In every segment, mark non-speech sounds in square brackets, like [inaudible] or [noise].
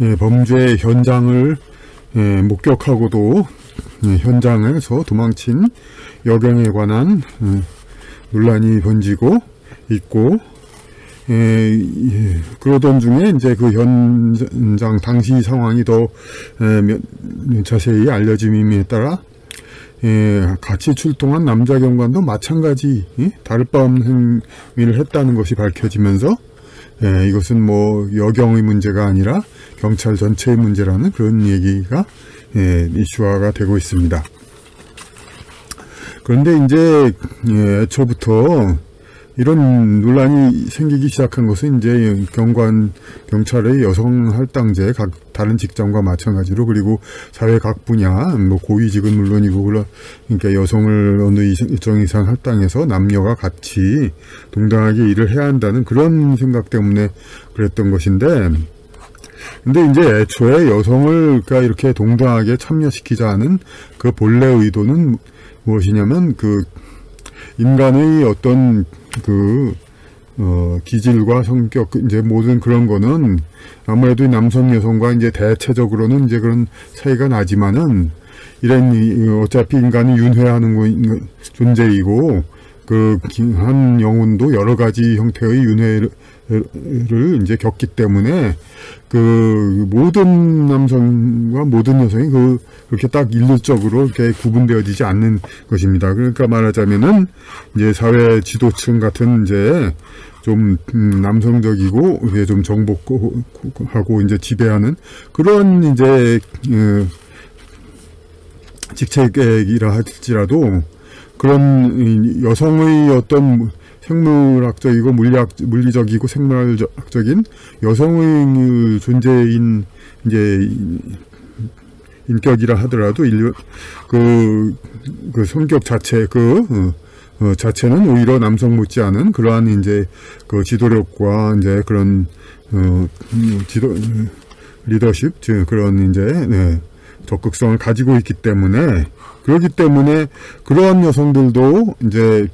예, 범죄 현장을 예, 목격하고도 예, 현장에서 도망친 여경에 관한 예, 논란이 번지고 있고 예, 예, 그러던 중에 이제 그 현장 당시 상황이 더 예, 몇- 자세히 알려짐에 따라 예, 같이 출동한 남자 경관도 마찬가지 예? 다를 바 없는 행위를 했다는 것이 밝혀지면서 예, 이것은 뭐 여경의 문제가 아니라 경찰 전체의 문제라는 그런 얘기가 예, 이슈화가 되고 있습니다. 그런데 이제 예, 애초부터 이런 논란이 생기기 시작한 것은 이제 경관 경찰의 여성 할당제 각 다른 직장과 마찬가지로 그리고 사회 각 분야 뭐 고위직은 물론이고 그러- 그러니까 여성을 어느 일정 이상 할당해서 남녀가 같이 동등하게 일을 해야 한다는 그런 생각 때문에 그랬던 것인데 근데 이제 애초에 여성을 그러니까 이렇게 동등하게 참여시키자는 그 본래 의도는 무엇이냐면 그 인간의 어떤 그, 어, 기질과 성격, 이제 모든 그런 거는 아무래도 이 남성, 여성과 이제 대체적으로는 이제 그런 차이가 나지만은 이런, 이- 어차피 인간이 윤회하는 거- 존재이고 그, 한 영혼도 여러 가지 형태의 윤회를 를 이제 겪기 때문에 그 모든 남성과 모든 여성이 그 그렇게 딱 일률적으로 이렇게 구분되어지지 않는 것입니다. 그러니까 말하자면은 이제 사회 지도층 같은 이제 좀 음, 남성적이고 이게 좀 정복하고 이제 지배하는 그런 이제 어, 직책이라 할지라도 그런 이 여성의 어떤 생물학적이고 물리학 물리적이고 생물학적인 여성의 존재인 이제 인격이라 하더라도 인류 그, 그 성격 자체 그 어, 어, 자체는 오히려 남성 못지않은 그러한 이제 그 지도력과 이제 그런 어 음, 지도 리더십 즉 그런 이제 네, 적극성을 가지고 있기 때문에 그렇기 때문에 그러한 여성들도 이제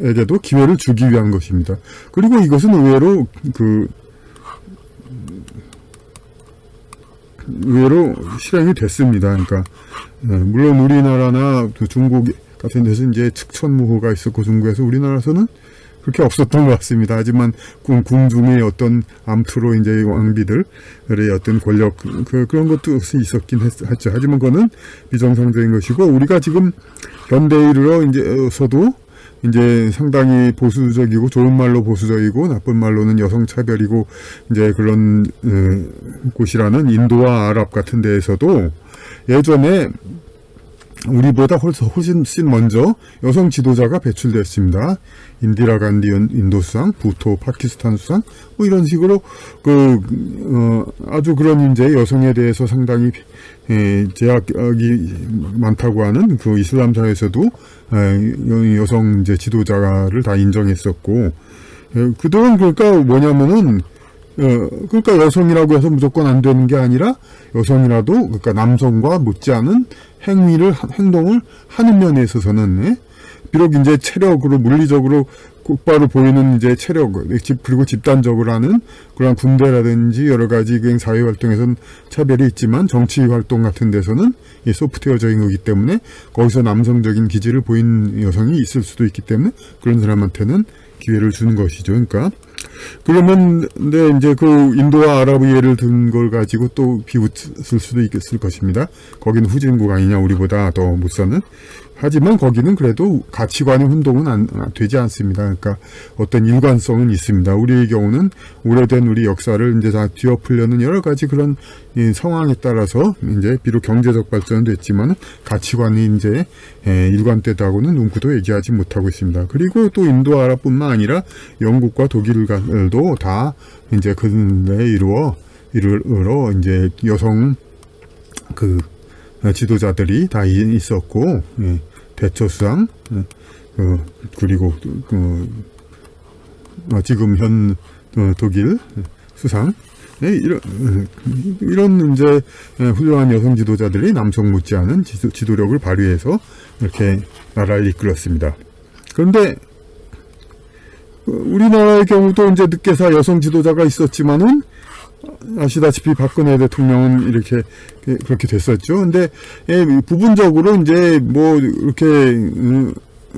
에게도 기회를 주기 위한 것입니다. 그리고 이것은 의외로 그 의외로 실행이 됐습니다. 그러니까 예, 물론 우리나라나 그 중국 같은 데서 이제 측천무호가 있었고 중국에서 우리나라에서는 그렇게 없었던 것 같습니다. 하지만 궁, 궁중의 어떤 암투로 이제 왕비들의 어떤 권력 그, 그런 것도 [laughs] 있었긴 했, 죠 하지만 그거는 비정상적인 것이고 우리가 지금 현대에 이르러 이제서도 이제 상당히 보수적이고 좋은 말로 보수적이고 나쁜 말로는 여성 차별이고 이제 그런 어, 곳이라는 인도와 아랍 같은 데에서도 예전에 우리보다 훨씬 먼저 여성 지도자가 배출됐습니다. 인디라 간디 인- 인도 수상, 부토 파키스탄 수상, 뭐 이런 식으로 그 어, 아주 그런 이제 여성에 대해서 상당히 에, 제약이 많다고 하는 그 이슬람 사회에서도 에, 여- 여성 이제 지도자를 다 인정했었고 에, 그동안 그러니까 뭐냐면은 어, 그러니까 여성이라고 해서 무조건 안 되는 게 아니라 여성이라도 그러니까 남성과 못지않은 행위를 하- 행동을 하는 면에 있어서는 예? 비록 이제 체력으로 물리적으로 곧바로 보이는 이제 체력 집 그리고 집단적으로 하는 그런 군대라든지 여러 가지 그 사회 활동에서는 차별이 있지만 정치 활동 같은 데서는 이 소프트웨어적인 거기 때문에 거기서 남성적인 기질을 보인 여성이 있을 수도 있기 때문에 그런 사람한테는 기회를 주는 것이죠. 그러니까 그러면 근데 이제 그 인도와 아랍 예를 든 걸 가지고 또 비웃을 수도 있겠을 것입니다. 거기는 후진국 아니냐 우리보다 더 못 사는. 하지만 거기는 그래도 가치관의 혼동은 안, 아, 되지 않습니다. 그러니까 어떤 일관성은 있습니다. 우리의 경우는 오래된 우리 역사를 이제 다 뒤엎으려는 여러 가지 그런 이 상황에 따라서 이제 비록 경제적 발전은 됐지만 가치관이 이제 에, 일관되다고는 눈구도 얘기하지 못하고 있습니다. 그리고 또 인도 아랍뿐만 아니라 영국과 독일도 다 이제 근래에 이루어 이르러 이제 여성 그 지도자들이 다 이- 있었고 예, 예, 그, 그리고 그, 어, 지금 현 어, 독일 수상 예, 이런 어, 이런 이제 예, 훌륭한 여성 지도자들이 남성 못지않은 지도, 지도 력을 발휘해서 이렇게 나라를 이끌었습니다. 그런데 어, 우리나라의 경우도 이제 늦게서 여성 지도자가 있었지만은 아시다시피 박근혜 대통령은 이렇게 그- 그렇게 됐었죠. 근데 예, 부분적으로 이제 뭐 이렇게 음,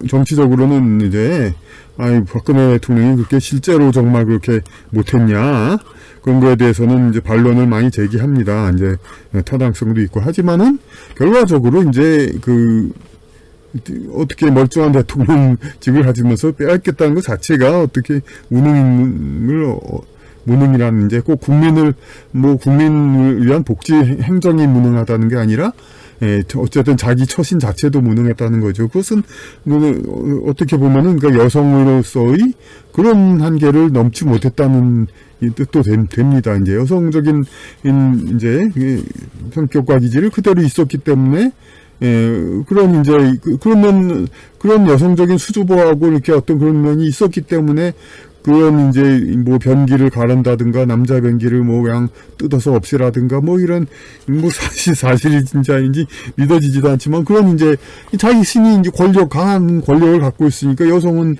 정치적으로는 이제 아이 박근혜 대통령이 그렇게 실제로 정말 그렇게 못했냐 그런 거에 대해서는 이제 반론을 많이 제기합니다. 이제 타당성도 있고 하지만은 결과적으로 이제 그 어떻게 멀쩡한 대통령직을 가지면서 빼앗겠다는 것 자체가 어떻게 무능을 어, 무능이라는 이제 꼭 국민을 뭐 국민을 위한 복지 행정이 무능하다는 게 아니라 예, 저- 어쨌든 자기 처신 자체도 무능했다는 거죠. 그것은 그, 어, 어떻게 보면은 그러니까 여성으로서의 그런 한계를 넘지 못했다는 이 뜻도 됨- 됩니다. 이제 여성적인 인- 이제 그 성격과 기질을 그대로 있었기 때문에 예, 그런 이제 그- 그러면 그런 여성적인 수줍어하고 이렇게 어떤 그런 면이 있었기 때문에 그런 이제 뭐 변기를 가른다든가 남자 변기를 뭐 그냥 뜯어서 없애라든가 뭐 이런 뭐 사실 [laughs] 사실이 진짜인지 믿어지지도 않지만 그런 이제 자기 신이 이제 권력 강한 권력을 갖고 있으니까 여성은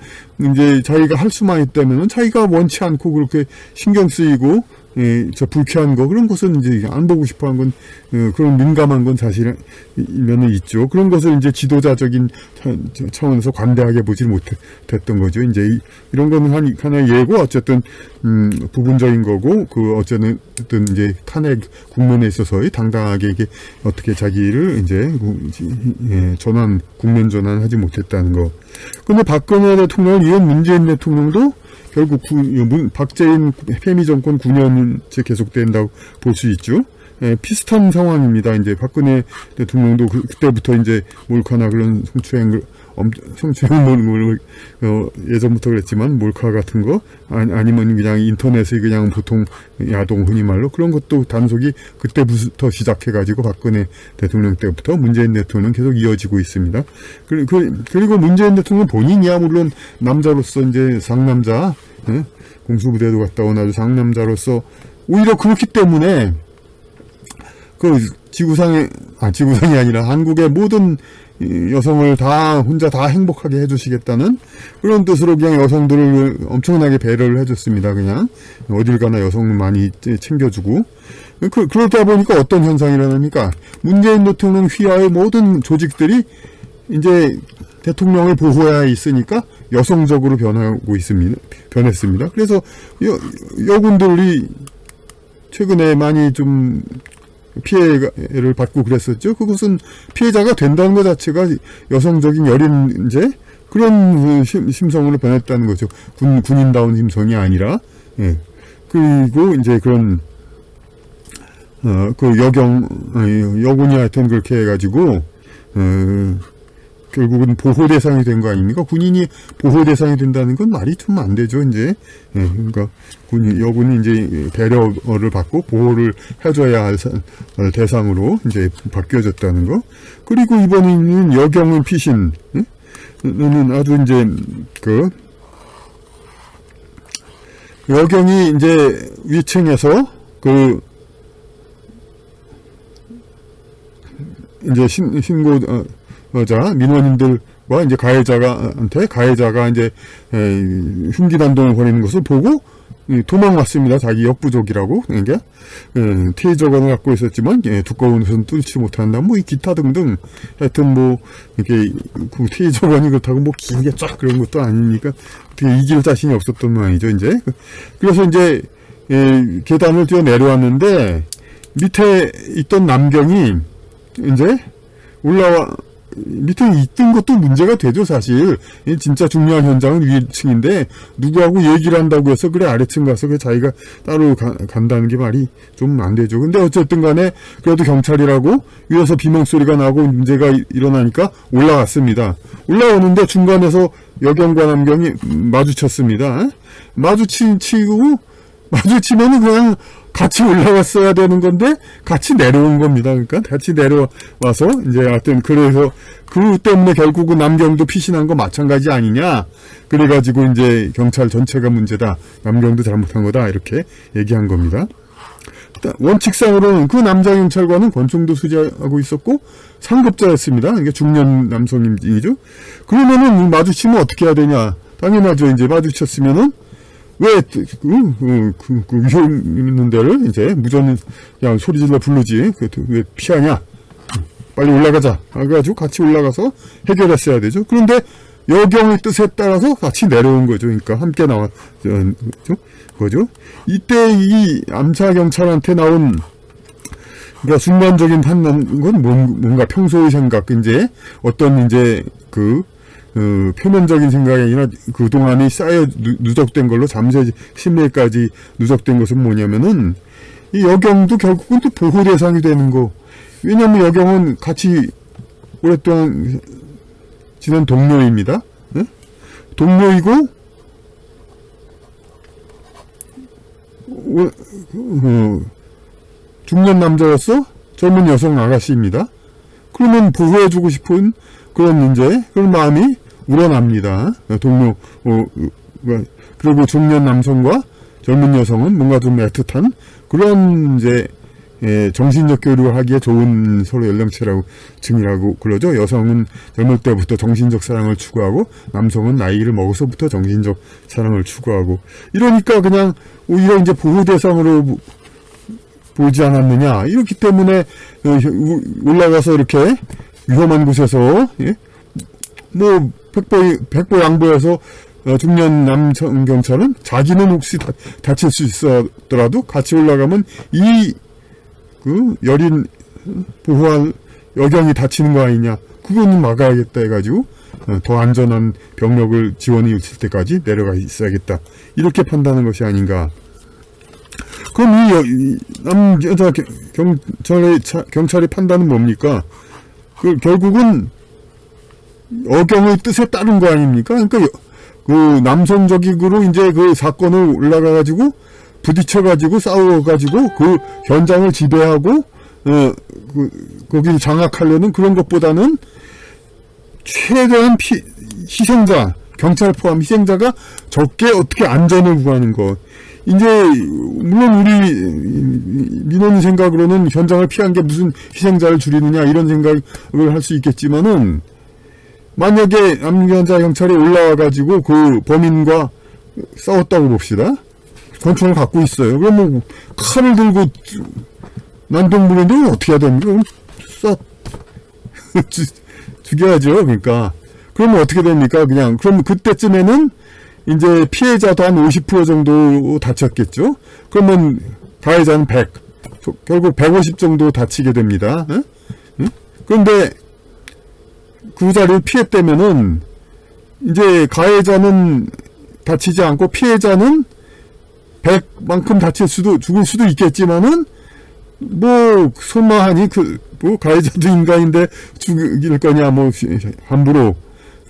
이제 자기가 할 수만 있다면은 자기가 원치 않고 그렇게 신경 쓰이고 예, 저 불쾌한 거 그런 것은 이제 안 보고 싶어하는 건 어, 그런 민감한 건 사실면은 있죠. 그런 것을 이제 지도자적인 차원에서 관대하게 보질 못했던 거죠. 이제 이, 이런 거는 한 하나의 예고 어쨌든 음, 부분적인 거고 그 어쨌든 이제 탄핵 국면에 있어서의 당당하게 이게 어떻게 자기를 이제 구- 예, 전환 국면 전환하지 못했다는 거. 근데 박근혜 대통령을 이은 문재인 대통령도 결국 구, 문- 박재인 페미 정권 9년째 계속된다고 볼 수 있죠. 예, 비슷한 상황입니다. 이제 박근혜 대통령도 그, 때부터 이제 몰카나 그런 성추행 을 엄, 성추행을 어, 예전부터 그랬지만 몰카 같은 거 아니, 아니 면 그냥 인터넷에 그냥 보통 야동 흔히 말로 그런 것도 단속이 그때부터 시작해가지고 박근혜 대통령 때부터 문재인 대통령 계속 이어지고 있습니다. 그, 그, 그리고 문재인 대통령 본인이야 물론 남자로서 이제 상남자 예? 공수부대도 갔다 온 아주 상남자로서 오히려 그렇기 때문에 그 지구상에 아 지구상이 아니라 한국의 모든 이 여성을 다 혼자 다 행복하게 해주시겠다는 그런 뜻으로 그냥 여성들을 엄청나게 배려를 해줬습니다. 그냥 어딜 가나 여성을 많이 챙겨주고 그, 그러다 보니까 어떤 현상이 일어납니까? 문재인 대통령 휘하의 모든 조직들이 이제 대통령을 보호해야 있으니까 여성적으로 변하고 있습니다. 변했습니다. 그래서 여, 여군들이 최근에 많이 좀 피해를 받고 그랬었죠. 그것은 피해자가 된다는 것 자체가 여성적인 여린 이제 그런 그 심, 심성으로 변했다는 거죠. 군, 군인다운 심성이 아니라, 예. 그리고 이제 그런, 어, 그 여경, 여군이 하여튼 그렇게 해가지고, 어, 결국은 보호 대상이 된 거 아닙니까? 군인이 보호 대상이 된다는 건 말이 좀 안 되죠, 이제. 예, 그러니까 군 여군이 이제 배려를 받고 보호를 해줘야 할 사- 어, 대상으로 이제 바뀌어졌다는 거. 그리고 이번에는 여경은 피신, 예? 는 아주 이제 그 여경이 이제 위층에서 그 이제 신, 신고 자 민원인들과 이제 가해자가한테 가해자가 이제 에, 흉기 단동을 벌이는 것을 보고 이, 도망왔습니다. 자기 역부족이라고 예, 테이저건을 갖고 있었지만 예, 두꺼운 손 뚫지 못한다. 뭐 이 기타 등등 하여튼 뭐 이렇게 그 테이저건이 그렇다고 뭐 길게 쫙 그런 것도 아니니까 어떻게 이길 자신이 없었던 모양이죠. 이제 그래서 이제 예, 계단을 뛰어 내려왔는데 밑에 있던 남경이 이제 올라와 밑에 있던 것도 문제가 되죠 사실. 이 진짜 중요한 현장은 위층인데 누구하고 얘기를 한다고 해서 그래 아래층 가서 그 자기가 따로 가- 간다는 게 말이 좀 안 되죠. 근데 어쨌든 간에 그래도 경찰이라고 위에서 비명 소리가 나고 문제가 이- 일어나니까 올라갔습니다. 올라오는데 중간에서 여경과 남경이 마주쳤습니다. 마주치고 마주치면은 그냥 같이 올라왔어야 되는 건데 같이 내려온 겁니다. 그러니까 같이 내려와서 이제 하여튼 그래서 그 때문에 결국은 남경도 피신한 거 마찬가지 아니냐. 그래가지고 이제 경찰 전체가 문제다. 남경도 잘못한 거다. 이렇게 얘기한 겁니다. 원칙상으로는 그 남자 경찰관은 권총도 수지하고 있었고 상급자였습니다. 이게 중년 남성이죠. 그러면은 마주치면 어떻게 해야 되냐? 당연하죠. 이제 마주쳤으면은 왜, 그, 그, 그, 그 위험 있는 데를 이제 무전 그냥 소리 질러 부르지. 그, 왜 피하냐? 빨리 올라가자. 그래가지고 같이 올라가서 해결했어야 되죠. 그런데 여경의 뜻에 따라서 같이 내려온 거죠. 그러니까 함께 그죠? 그거죠. 이때 이 암사 경찰한테 나온 그러니까 순간적인 판단은 뭔- 뭔가 평소의 생각, 이제 어떤 이제 그 어, 표면적인 생각이 아니라 그동안이 쌓여 누- 누적된 걸로 잠재 심리까지 누적된 것은 뭐냐면은 이 여경도 결국은 또 보호 대상이 되는 거. 왜냐면 여경은 같이 오랫동안 지난 동료입니다. 예? 동료이고 어, 어, 중년 남자였어? 젊은 여성 아가씨입니다. 그러면 보호해주고 싶은 그런 이제 그런 마음이 우러납니다. 동료 어, 어, 그리고 중년 남성과 젊은 여성은 뭔가 좀 애틋한 그런 이제 예, 정신적 교류를 하기에 좋은 서로 연령체라고 층이라고 그러죠. 여성은 젊을 때부터 정신적 사랑을 추구하고 남성은 나이를 먹어서부터 정신적 사랑을 추구하고 이러니까 그냥 오히려 이제 보호 대상으로 보- 보지 않았느냐 이렇기 때문에 어, 우- 올라가서 이렇게 위험한 곳에서 예? 뭐 백보 백보 양보해서 어, 중년 남성 경찰은 자기는 혹시 다, 다칠 수 있었더라도 같이 올라가면 이 그 여린 보호할 여경이 다치는 거 아니냐. 그거는 막아야겠다 해가지고 어, 더 안전한 병력을 지원이 있을 때까지 내려가 있어야겠다. 이렇게 판단한 것이 아닌가. 그럼 이, 남자 겨- 경찰의 차- 경찰의 판단은 뭡니까? 그 결국은 어경의 뜻에 따른 거 아닙니까? 그러니까 여- 그 남성적으로 이제 그 사건을 올라가가지고 부딪혀가지고 싸워가지고 그 현장을 지배하고 어 그 거기를 장악하려는 그런 것보다는 최대한 피, 희생자 경찰 포함 희생자가 적게 어떻게 안전을 구하는 것. 이제 물론 우리 민원인 생각으로는 현장을 피한 게 무슨 희생자를 줄이느냐 이런 생각을 할 수 있겠지만은 만약에 남경자 경찰이 올라와 가지고 그 범인과 싸웠다고 봅시다. 권총을 갖고 있어요. 그러면 칼을 들고 난동부는데 어떻게 해야 됩니까? 그럼 쏴 [laughs] 죽- 죽여야죠. 그러니까 그러면 어떻게 됩니까? 그냥 그럼 그때쯤에는 이제 피해자도 한 50% 정도 다쳤겠죠. 그러면 가해자는 100. 저- 결국 150 정도 다치게 됩니다. 응? 응? 그런데 그 자리를 피했다면은 이제 가해자는 다치지 않고 피해자는 100만큼 다칠 수도 죽을 수도 있겠지만은 뭐 소마하니 그 뭐 가해자도 인간인데 죽일 거냐 뭐 함부로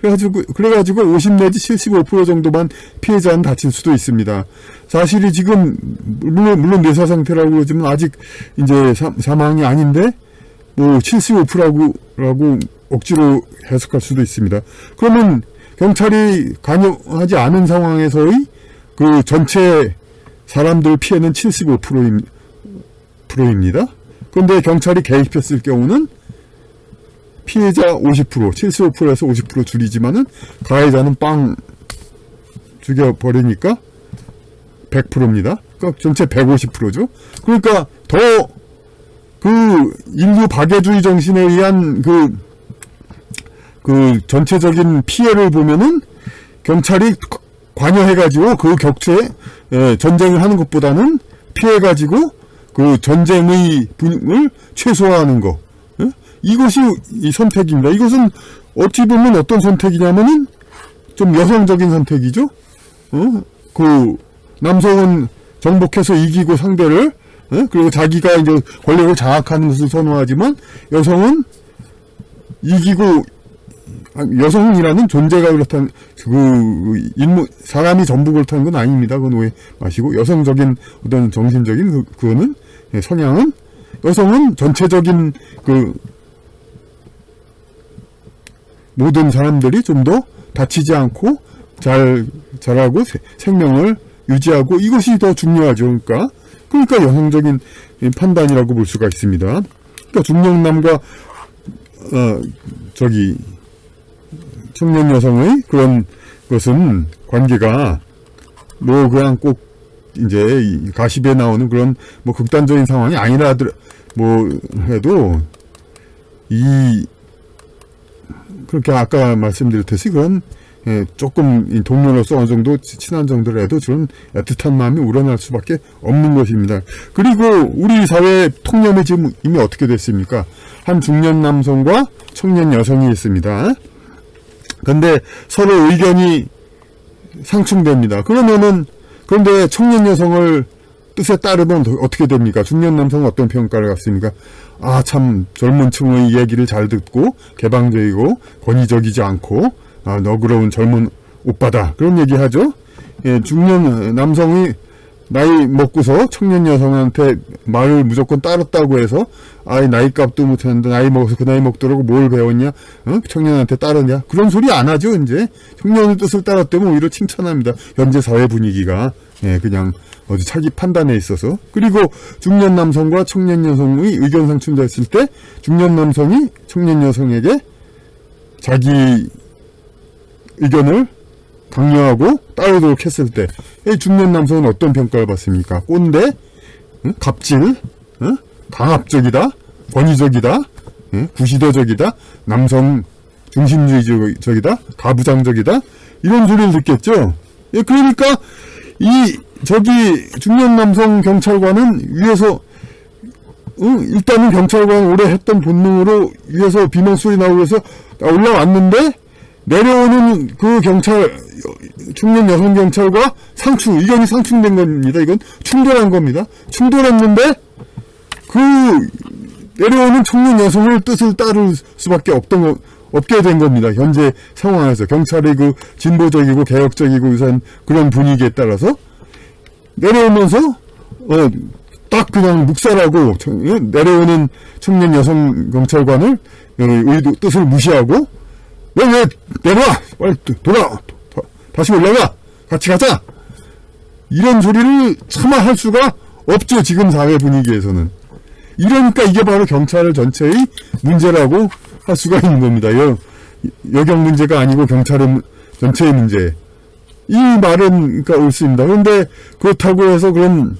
그래가지고 그래가지고 50 내지 75% 정도만 피해자는 다칠 수도 있습니다. 사실이 지금 물론 물론 뇌사 상태라고 그러지만 아직 이제 사, 사망이 아닌데 뭐 75%라고 라고 억지로 해석할 수도 있습니다. 그러면 경찰이 관여하지 않은 상황에서의 그 전체 사람들 피해는 75%입니다. 프로입니다. 그런데 경찰이 개입했을 경우는 피해자 50%, 75%에서 50% 줄이지만은 가해자는 빵 죽여버리니까 100%입니다. 그러니까 전체 150%죠. 그러니까 더 그 인류 박애주의 정신에 의한 그, 그 전체적인 피해를 보면은 경찰이 관여해가지고 그 격체에 에, 전쟁을 하는 것보다는 피해가지고 그 전쟁의 분을 최소화하는 거. 예? 이것이 이 선택입니다. 이것은 어찌 보면 어떤 선택이냐면은 좀 여성적인 선택이죠. 어? 그 남성은 정복해서 이기고 상대를 예? 그리고 자기가 이제 권력을 장악하는 것을 선호하지만 여성은 이기고 아, 여성이라는 존재가 그렇다는 그 인물 사람이 전부 그렇다는 건 아닙니다. 그건 오해 마시고 여성적인 어떤 정신적인 그, 그거는 예, 성향은 여성은 전체적인 그 모든 사람들이 좀 더 다치지 않고 잘 세- 생명을 유지하고 이것이 더 중요하죠. 그러니까 그러니까 여성적인 이 판단이라고 볼 수가 있습니다. 그러니까 중년남과 어 저기 청년 여성의 그런 것은 관계가 뭐 그냥 꼭 이제 이 가십에 나오는 그런 뭐 극단적인 상황이 아니라 뭐 해도 이 그렇게 아까 말씀드렸듯이 그런 예, 조금 이 동료로서 어느 정도 치- 친한 정도라도 저는 애틋한 마음이 우러날 수밖에 없는 것입니다. 그리고 우리 사회 통념이 지금 이미 어떻게 됐습니까? 한 중년 남성과 청년 여성이 있습니다. 근데 서로 의견이 상충됩니다. 그러면은 그런데 청년 여성을 뜻에 따르면 더- 어떻게 됩니까? 중년 남성은 어떤 평가를 갖습니까? 아, 참, 젊은 층의 얘기를 잘 듣고, 개방적이고, 권위적이지 않고, 아, 너그러운 젊은 오빠다. 그런 얘기 하죠? 예, 중년 남성이 나이 먹고서 청년 여성한테 말을 무조건 따랐다고 해서, 아이, 나이 값도 못했는데, 나이 먹어서 그 나이 먹도록 뭘 배웠냐? 어? 청년한테 따르냐? 그런 소리 안 하죠, 이제. 청년의 뜻을 따랐다면 오히려 칭찬합니다. 현재 사회 분위기가. 예, 그냥 어디 자기 판단에 있어서 그리고 중년 남성과 청년 여성의 의견 상충됐을 때 중년 남성이 청년 여성에게 자기 의견을 강요하고 따르도록 했을 때 이 중년 남성은 어떤 평가를 받습니까? 꼰대, 응? 갑질, 응? 강압적이다, 권위적이다, 응? 구시대적이다, 남성 중심주의적이다, 가부장적이다 이런 소리를 듣겠죠. 예, 그러니까 이 저기 중년 남성 경찰관은 위에서 응, 일단은 경찰관 오래 했던 본능으로 위에서 비명 소리 나오고 해서 올라왔는데 내려오는 그 경찰 중년 여성 경찰과 상충 의견이 상충된 겁니다. 이건 충돌한 겁니다. 충돌했는데 그 내려오는 청년 여성을 뜻을 따를 수밖에 없던 거, 없게 된 겁니다. 현재 상황에서 경찰의 그 진보적이고 개혁적이고 우선 그런 분위기에 따라서 내려오면서 어, 딱 그냥 묵살하고 청- 예? 내려오는 청년 여성 경찰관을 어, 의도 뜻을 무시하고 왜 왜 내려와 빨리 도- 돌아 도- 다시 올라가 같이 가자 이런 소리를 차마 할 수가 없죠 지금 사회 분위기에서는 이러니까 이게 바로 경찰 전체의 문제라고 할 수가 있는 겁니다. 여, 여경 문제가 아니고 경찰의 문- 전체의 문제. 이 말은 그러니까 옳습니다. 그런데 그렇다고 해서 그런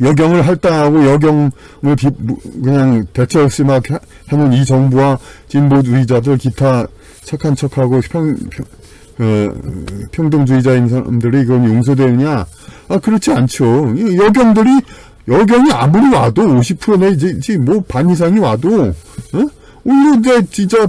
여경을 할당하고 여경을 비- 무- 그냥 대체 없이 막 하- 하는 이 정부와 진보 주의자들 기타 착한 척하고 평, 평, 어, 평등주의자인 사람들이 이건 용서되느냐? 아 그렇지 않죠. 이 여경들이 여경이 아무리 와도 50% 내지 뭐반 이상이 와도 어? 오히려 이제 진짜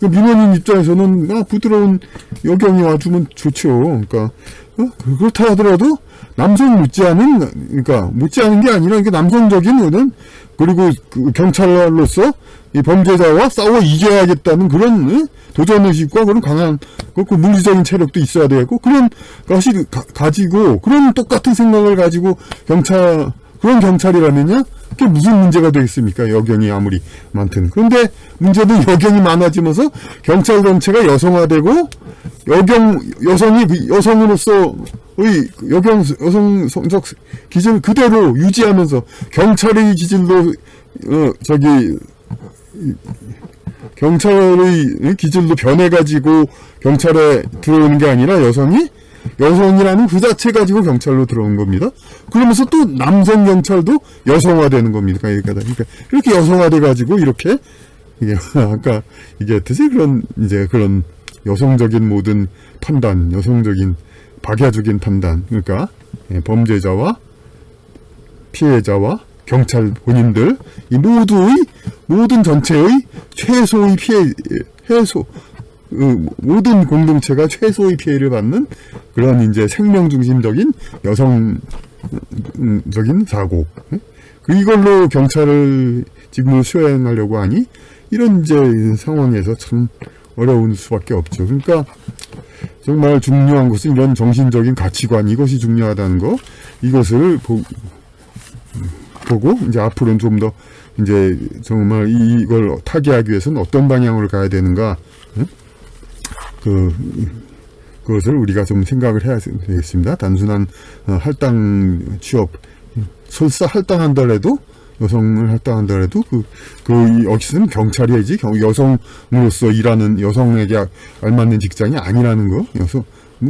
그 민원인 입장에서는 아, 부드러운 여경이 와주면 좋죠. 그러니까 어? 그- 그렇다 하더라도 남성 묻지않은 그러니까 묻지않은 게 아니라 이게 남성적인 거는 그리고 그 경찰로서 이 범죄자와 싸워 이겨야겠다는 그런 어? 도전 의식과 그런 강한 그, 그 물리적인 체력도 있어야 되고 그런 것이 가, 가지고 그런 똑같은 생각을 가지고 경찰 그런 경찰이라면요 그게 무슨 문제가 되겠습니까? 여경이 아무리 많든. 그런데 문제는 [laughs] 여경이 많아지면서 경찰 전체가 여성화되고 여경 여성이 그 여성으로서의 그 여경 여성 성적 기질 그대로 유지하면서 경찰의 기질도 어 저기 경찰의 기질도 변해가지고 경찰에 들어오는 게 아니라 여성이 여성이라는 그 자체 가지고 경찰로 들어온 겁니다. 그러면서 또 남성 경찰도 여성화되는 겁니다. 그러니까, 그러니까 이렇게 여성화돼 가지고 이렇게 이게 [laughs] 아까 얘기했듯이 그런 이제 그런 여성적인 모든 판단, 여성적인 박야적인 판단, 그러니까 예, 범죄자와 피해자와 경찰 본인들 이 모두의 모든 전체의 최소의 피해 해소 그 모든 공동체가 최소의 피해를 받는 그런 이제 생명 중심적인 여성적인 사고 그 이걸로 경찰을 직무를 수행하려고 하니 이런 이제 상황에서 참 어려운 수밖에 없죠. 그러니까 정말 중요한 것은 이런 정신적인 가치관 이것이 중요하다는 거 이것을 보, 보고 이제 앞으로는 좀 더 이제 정말 이걸 타개하기 위해서는 어떤 방향으로 가야 되는가 응? 그 그것을 우리가 좀 생각을 해야 되겠습니다. 단순한 어, 할당 취업 설사 할당한다래도 여성을 할당한다래도 그 그 여기서는 경찰이야지 경- 여성으로서 일하는 여성에게 알맞는 직장이 아니라는 거뭐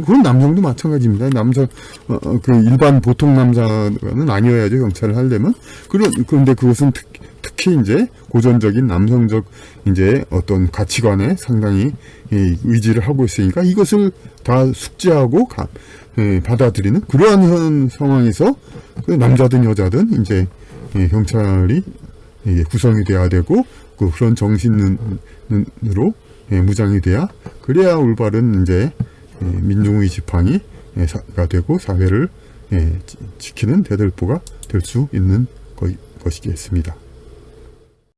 그런 남성도 마찬가지입니다. 남성 어, 어, 그 일반 보통 남자는 아니어야죠 경찰을 하려면 그런 그런데 그것은 특, 특히 이제 고전적인 남성적 이제 어떤 가치관에 상당히 예, 의지를 하고 있으니까 이것을 다 숙지하고 가, 예, 받아들이는 그러한 현 상황에서 그 남자든 여자든 이제 예, 경찰이 예, 구성이 돼야 되고 그 그런 정신으로 예, 무장이 돼야 그래야 올바른 이제 예, 민중의 지팡이가 되고 사회를 예, 지- 지키는 대들보가 될 수 있는 것, 것이겠습니다.